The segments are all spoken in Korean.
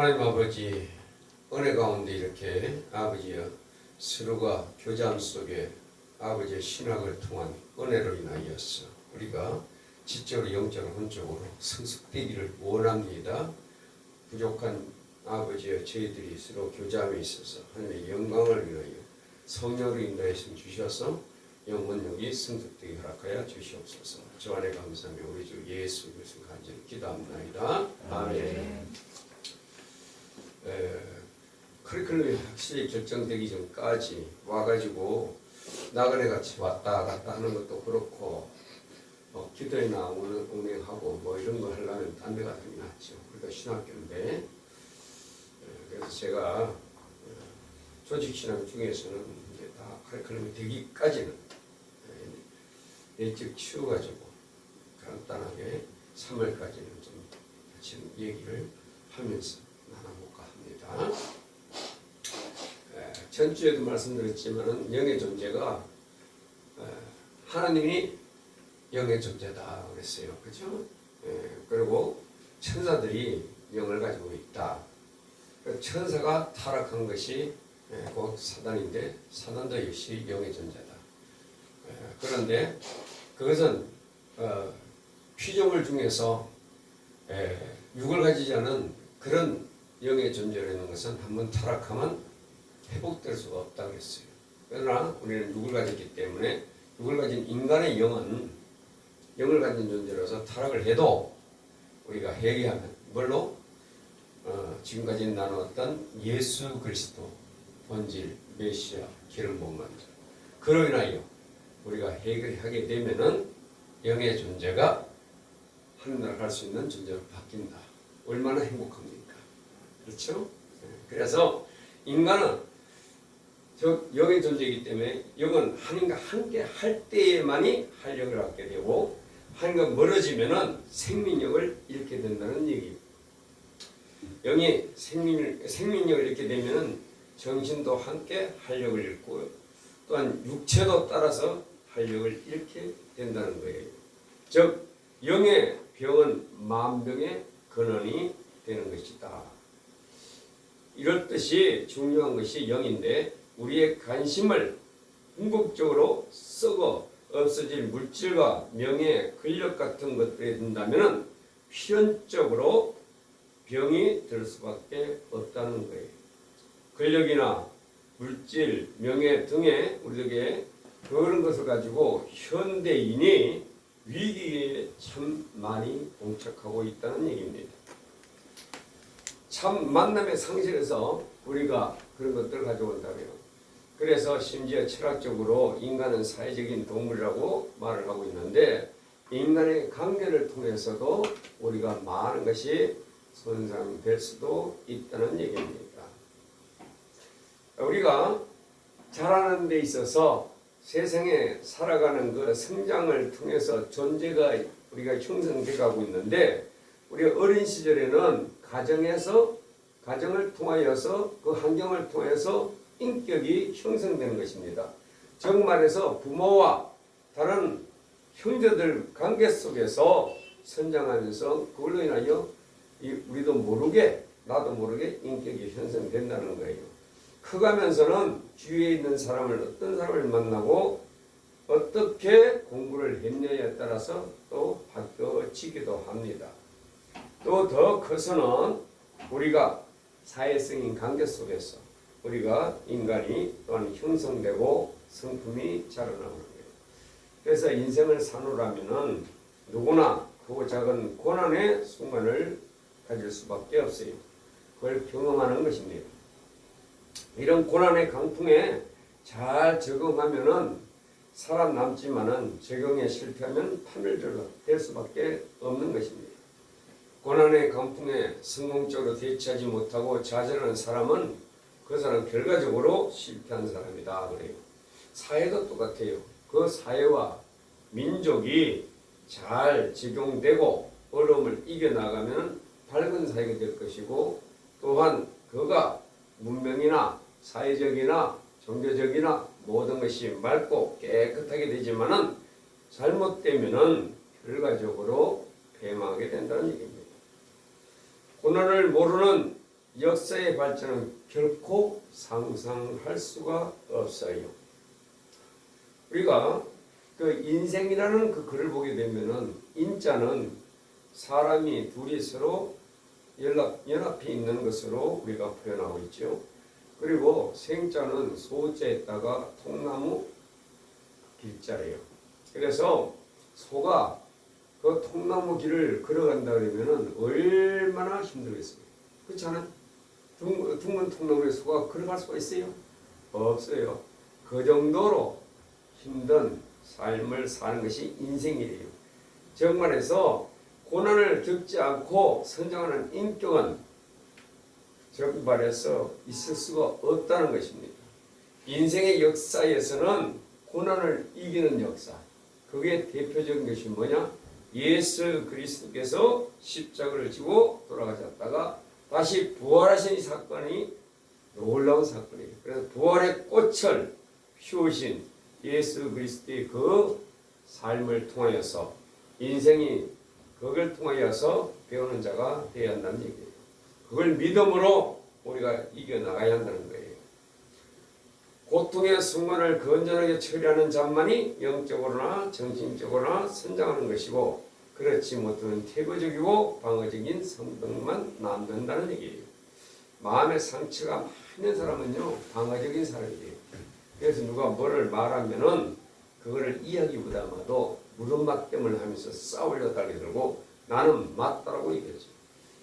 하나님 아버지 은혜 가운데 이렇게 아버지여 서로가 교제함 속에 아버지의 신학을 통한 은혜로 인하여서 우리가 지적으로 영적으로 혼적으로 성숙되기를 원합니다. 부족한 아버지여 저희들이 서로 교제함에 있어서 하나님의 영광을 위하여 성령으로 인도하심 주셔서 영혼력이 성숙되게 허락하여 주시옵소서. 주 안에 감사하며 우리 주 예수 그리스도 간절히 기도합나이다. 아멘. 에, 커리큘럼이 확실히 결정되기 전까지 와가지고 나그네 같이 왔다 갔다 하는 것도 그렇고 뭐 기도회나 운- 운행하고 뭐 이런 거 하려면 딴데 가는 게 낫죠. 우리가 신학교인데 에, 그래서 제가 어, 조직 신학 중에서는 이제 다 커리큘럼이 되기까지는 에, 일찍 치워가지고 간단하게 3월까지는 좀 같이 얘기를 하면서 나눠볼 까 합니다. 에, 전주에도 말씀드렸지만은 영의 존재가 에, 하나님이 영의 존재다 그랬어요. 그렇죠? 에, 그리고 천사들이 영을 가지고 있다. 그 천사가 타락한 것이 에, 곧 사단인데 사단도 역시 영의 존재다. 에, 그런데 그것은 어, 피조물 중에서 에, 육을 가지지 않은 그런 영의 존재라는 것은 한번 타락하면 회복될 수가 없다 그랬어요. 그러나 우리는 육을 가졌기 때문에 육을 가진 인간의 영은 영을 가진 존재라서 타락을 해도 우리가 회개하면 뭘로 어, 지금까지 나누었던 예수 그리스도 본질 메시아 기름 부음만 그로 인하여 우리가 회개하게 되면은 영의 존재가 하늘나라 갈 수 있는 존재로 바뀐다. 얼마나 행복합니까? 그렇죠? 예, 그래서 인간은 저 영의 존재이기 때문에 영은 하나님과 함께 할 때에만이 활력을 얻게 되고 하나님과 멀어지면은 생민력을 잃게 된다는 얘기입니다. 영이 생민 생민력을 잃게 되면은 정신도 함께 활력을 잃고 또한 육체도 따라서 활력을 잃게 된다는 거예요. 즉 영의 병은 만병의 근원이. 이럴 것이 중요한 것이 영인데 우리의 관심을 궁극적으로 썩어 없어질 물질과 명예, 권력 같은 것들에 든다면 필연적으로 병이 들 수밖에 없다는 거예요. 권력이나 물질, 명예 등의 우리에게 그런 것을 가지고 현대인이 위기에 참 많이 봉착하고 있다는 얘기입니다. 참 만남의 상실에서 우리가 그런 것들을 가져온다고요. 그래서 심지어 철학적으로 인간은 사회적인 동물이라고 말을 하고 있는데 인간의 관계를 통해서도 우리가 많은 것이 손상될 수도 있다는 얘기입니다. 우리가 자라는 데 있어서 세상에 살아가는 그 성장을 통해서 존재가 우리가 형성돼 가고 있는데 우리 어린 시절에는 가정에서 가정을 통하여서 그 환경을 통해서 인격이 형성되는 것입니다. 정말해서 부모와 다른 형제들 관계 속에서 성장하면서 그걸로 인하여 이 우리도 모르게 나도 모르게 인격이 형성된다는 거예요. 커가면서는 주위에 있는 사람을 어떤 사람을 만나고 어떻게 공부를 했냐에 따라서 또 바뀌어지기도 합니다. 또 더 커서는 우리가 사회성인 관계 속에서 우리가 인간이 또한 형성되고 성품이 자라나는 거예요. 그래서 인생을 사노라면은 누구나 크고 작은 고난의 순간을 가질 수밖에 없어요. 그걸 경험하는 것입니다. 이런 고난의 강풍에 잘 적응하면은 살아남지만은 적용에 실패하면 파멸자가 될 수밖에 없는 것입니다. 고난의 강풍에 성공적으로 대처하지 못하고 좌절하는 사람은 그 사람 결과적으로 실패한 사람이다 그래요. 사회도 똑같아요. 그 사회와 민족이 잘 적용되고 어려움을 이겨나가면 밝은 사회가 될 것이고 또한 그가 문명이나 사회적이나 종교적이나 모든 것이 맑고 깨끗하게 되지만은 잘못되면은 결과적으로 폐망하게 된다는 얘기입니다. 고난을 모르는 역사의 발전은 결코 상상할 수가 없어요. 우리가 그 인생이라는 그 글을 보게 되면은 인자는 사람이 둘이 서로 연락 연합해 있는 것으로 우리가 표현하고 있죠. 그리고 생자는 소자에다가 통나무 길자래요. 그래서 소가 그 통나무 길을 걸어간다 그러면은 힘들겠어요. 그렇지 않아요? 둥- 둥근 통나무에 소가 걸어갈 수가 있어요? 없어요. 그 정도로 힘든 삶을 사는 것이 인생이에요. 정말해서 고난을 겪지 않고 성장하는 인격은 정말해서 있을 수가 없다는 것입니다. 인생의 역사에서는 고난을 이기는 역사. 그게 대표적인 것이 뭐냐? 예수 그리스도께서 십자가를 지고 돌아가셨다가 다시 부활하신 이 사건이 놀라운 사건이에요. 그래서 부활의 꽃을 피우신 예수 그리스도의 그 삶을 통하여서 인생이 그걸 통하여서 배우는 자가 되어야 한다는 얘기예요. 그걸 믿음으로 우리가 이겨나가야 한다는 거예요. 고통의 순간을 건전하게 처리하는 자만이 영적으로나 정신적으로나 성장하는 것이고 그렇지 못하는 태거적이고 방어적인 성격만 남는다는 얘기예요. 마음의 상처가 많은 사람은요 방어적인 사람이에요. 그래서 누가 뭐를 말하면은 그거를 이야기보다 마도 무릎맞대을 하면서 싸우려 달려들고 나는 맞다라고 얘기하죠.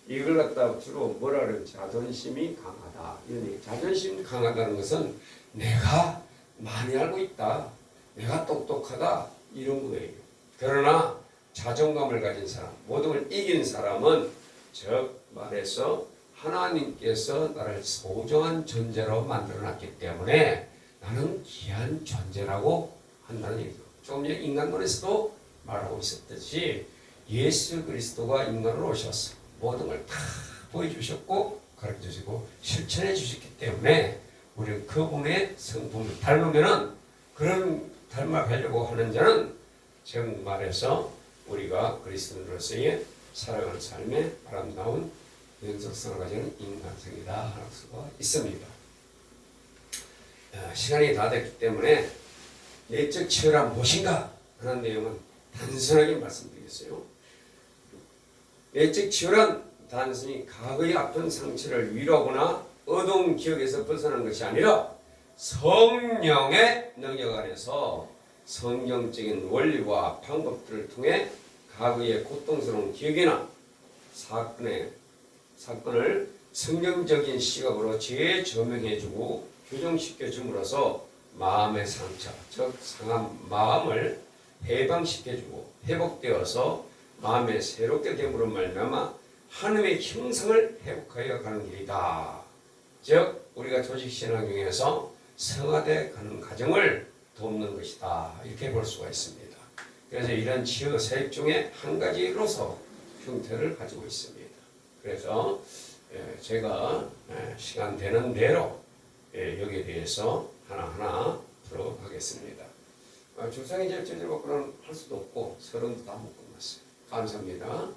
이걸 갖다 주로 뭐라 그래요? 자존심이 강하다. 이런 얘기. 자존심 강하다는 것은 내가 많이 알고 있다. 내가 똑똑하다. 이런 거예요. 그러나 자존감을 가진 사람, 모든 걸 이긴 사람은 즉 말해서 하나님께서 나를 소중한 존재로 만들어놨기 때문에 나는 귀한 존재라고 한다는 얘기죠. 조금 전에 인간론에서도 말하고 있었듯이 예수 그리스도가 인간으로 오셔서 모든 걸 다 보여주셨고 가르쳐주시고 실천해 주셨기 때문에 우리 그분의 성품을 닮으면은 그런 닮아가려고 하는 자는 정 말해서 우리가 그리스도인으로서의 살아가는 삶의 아름다운 연속성을 가지는 인간성이다 할 수가 있습니다. 아, 시간이 다 됐기 때문에 내적 치유란 무엇인가 하는 내용은 단순하게 말씀드리겠어요. 내적 치유란 단순히 과거의 아픈 상처를 위로하거나 어두운 기억에서 벗어나는 것이 아니라 성령의 능력 안에서 성경적인 원리와 방법들을 통해 과거의 고통스러운 기억이나 사건의 사건을 성경적인 시각으로 재조명해주고 교정시켜 줌으로써 마음의 상처, 즉 상한 마음을 해방시켜주고 회복되어서 마음에 새롭게 됨으로 말미암아 하나님의 형상을 회복하여 가는 길이다. 즉 우리가 조직 신앙 중에서 성화돼 가는 과정을 돕는 것이다. 이렇게 볼 수가 있습니다. 그래서 이런 치유 사역 중에 한 가지로서 형태를 가지고 있습니다. 그래서 예, 제가 예, 시간 되는 대로 예, 여기에 대해서 하나하나 풀어가겠습니다. 아, 주상의 절제를 먹고는 할 수도 없고 서른도 다 못 끝났어요. 감사합니다.